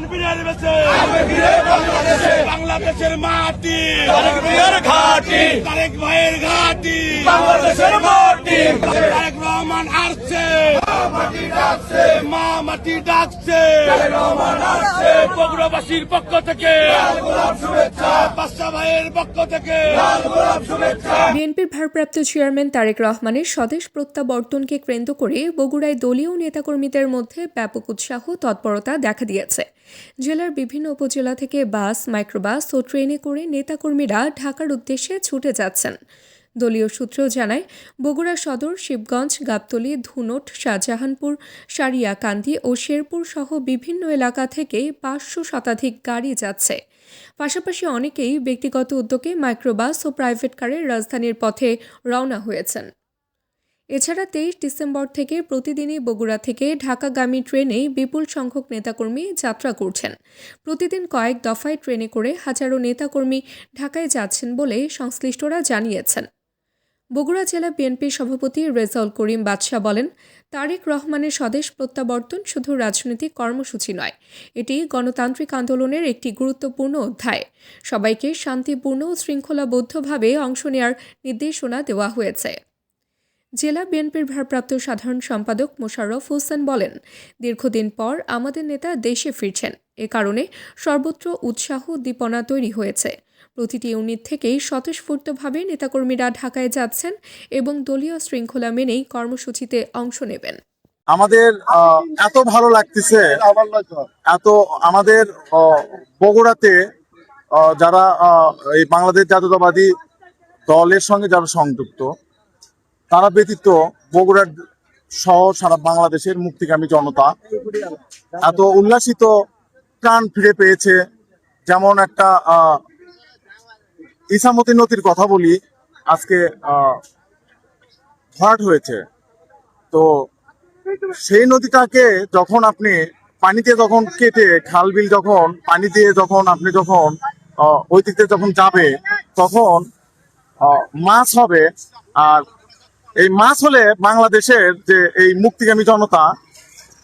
রহমান বীরের বেশে বাংলাদেশের মাটি। ঘাটি। তারেক ভাইয়ের ঘাটি। বাংলাদেশের মাটি। তারেক রহমান আসছে মা মাটি ডাকছে। বগুড়াবাসীর পক্ষ থেকে। ভাইয়ের পক্ষ থেকে। বিএনপির ভারপ্রাপ্ত চেয়ারম্যান তারেক রহমানের স্বদেশ প্রত্যাবর্তনকে কেন্দ্র করে বগুড়ায় দলীয় নেতাকর্মীদের মধ্যে ব্যাপক উৎসাহ, তৎপরতা দেখা দিয়েছে। জেলার বিভিন্ন উপজেলা থেকে বাস, মাইক্রোবাস ও ট্রেনে করে নেতাকর্মীরা ঢাকার উদ্দেশ্যে ছুটে যাচ্ছেন। দলীয় সূত্র জানায়, বগুড়া সদর, শিবগঞ্জ, গাবতলী, ধুনট, শাহজাহানপুর, সারিয়াকান্দি ও শেরপুর সহ বিভিন্ন এলাকা থেকে পাঁচশো শতাধিক গাড়ি যাচ্ছে। পাশাপাশি অনেকেই ব্যক্তিগত উদ্যোগে মাইক্রোবাস ও প্রাইভেট কারে রাজধানীর পথে রওনা হয়েছেন। এছাড়া তেইশ ডিসেম্বর থেকে প্রতিদিনই বগুড়া থেকে ঢাকাগামী ট্রেনে বিপুল সংখ্যক নেতাকর্মী যাত্রা করছেন। প্রতিদিন কয়েক দফায় ট্রেনে করে হাজারো নেতাকর্মী ঢাকায় যাচ্ছেন বলে সংশ্লিষ্টরা জানিয়েছেন। বগুড়া জেলা বিএনপির সভাপতি রেজাউল করিম বাদশাহ বলেন, তারেক রহমানের স্বদেশ প্রত্যাবর্তন শুধু রাজনৈতিক কর্মসূচি নয়, এটি গণতান্ত্রিক আন্দোলনের একটি গুরুত্বপূর্ণ অধ্যায়। সবাইকে শান্তিপূর্ণ ও শৃঙ্খলাবদ্ধভাবে অংশ নেওয়ার নির্দেশনা দেওয়া হয়েছে। জেলা বিএনপির ভারপ্রাপ্ত সাধারণ সম্পাদক মোশাররফ হোসেন বলেন, দীর্ঘদিন পর আমাদের নেতা দেশে ফিরছেন, এ কারণে সর্বত্র উৎসাহ উদ্দীপনা তৈরি হয়েছে। প্রতিটি ইউনিট থেকেই স্বতঃস্ফূর্তভাবে নেতাকর্মীরা ঢাকায় যাচ্ছেন এবং দলীয় শৃঙ্খলা মেনেই কর্মসূচিতে অংশ নেবেন। আমাদের এত ভালো লাগতেছে, এত আমাদের বগুড়াতে যারা এই বাংলাদেশ জাতীয়তাবাদী দলের সঙ্গে যারা সংযুক্ত, তারা ব্যতীত বগুড়ার সহ সারা বাংলাদেশের মুক্তিকামী জনতা এত উল্লাসিত প্রাণ ফিরে পেয়েছে। যেমন একটা ইসামতি নদীর কথা বলি, আজকে ভরাট হয়েছে। তো সেই নদীটাকে যখন আপনি পানিতে যখন কেটে, খাল বিল যখন, পানি দিয়ে যখন আপনি যখন দিক যখন যাবে, তখন মাছ হবে। আর এই মাছ হলে বাংলাদেশের যে এই মুক্তিগামী জনতা,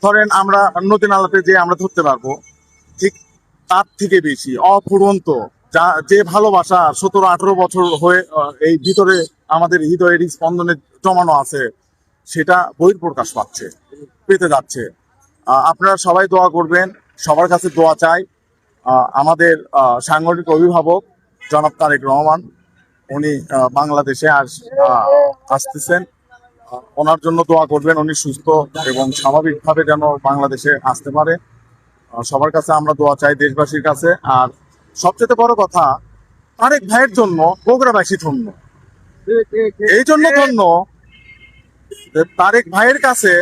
ধরেন আমরা নদী নালাতে যে আমরা ধরতে পারব, ঠিক তার থেকে বেশি, অফুরন্ত। যা, যে ভালোবাসা সতেরো, আঠেরো বছর হয়ে এই ভিতরে আমাদের হৃদয়ের স্পন্দনে জমানো আছে, সেটা বহির প্রকাশ পাচ্ছে, পেতে যাচ্ছে। আপনারা সবাই দোয়া করবেন, সবার কাছে দোয়া চাই। আমাদের সাংগঠনিক অভিভাবক জনাব তারেক রহমান, উনি বাংলাদেশে আস আসতেছেন। ওনার জন্য দোয়া করবেন, উনি সুস্থ এবং স্বাভাবিকভাবে যেন বাংলাদেশে আসতে পারে। সবার কাছে আমরা দোয়া চাই দেশবাসীর কাছে, আর সবচেয়ে বড় কথা, তারেক ভাইয়ের জন্য বগুড়াবাসী ধন্য। এই জন্য ধন্য তারেক ভাইয়ের কাছে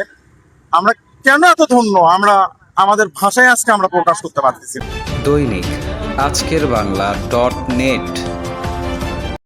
আমরা কেন এত ধন্য? আমরা, আমাদের ভাষায় আজকে আমরা প্রকাশ করতে পারতেছি দৈনিক আজকের বাংলা ডট নেট।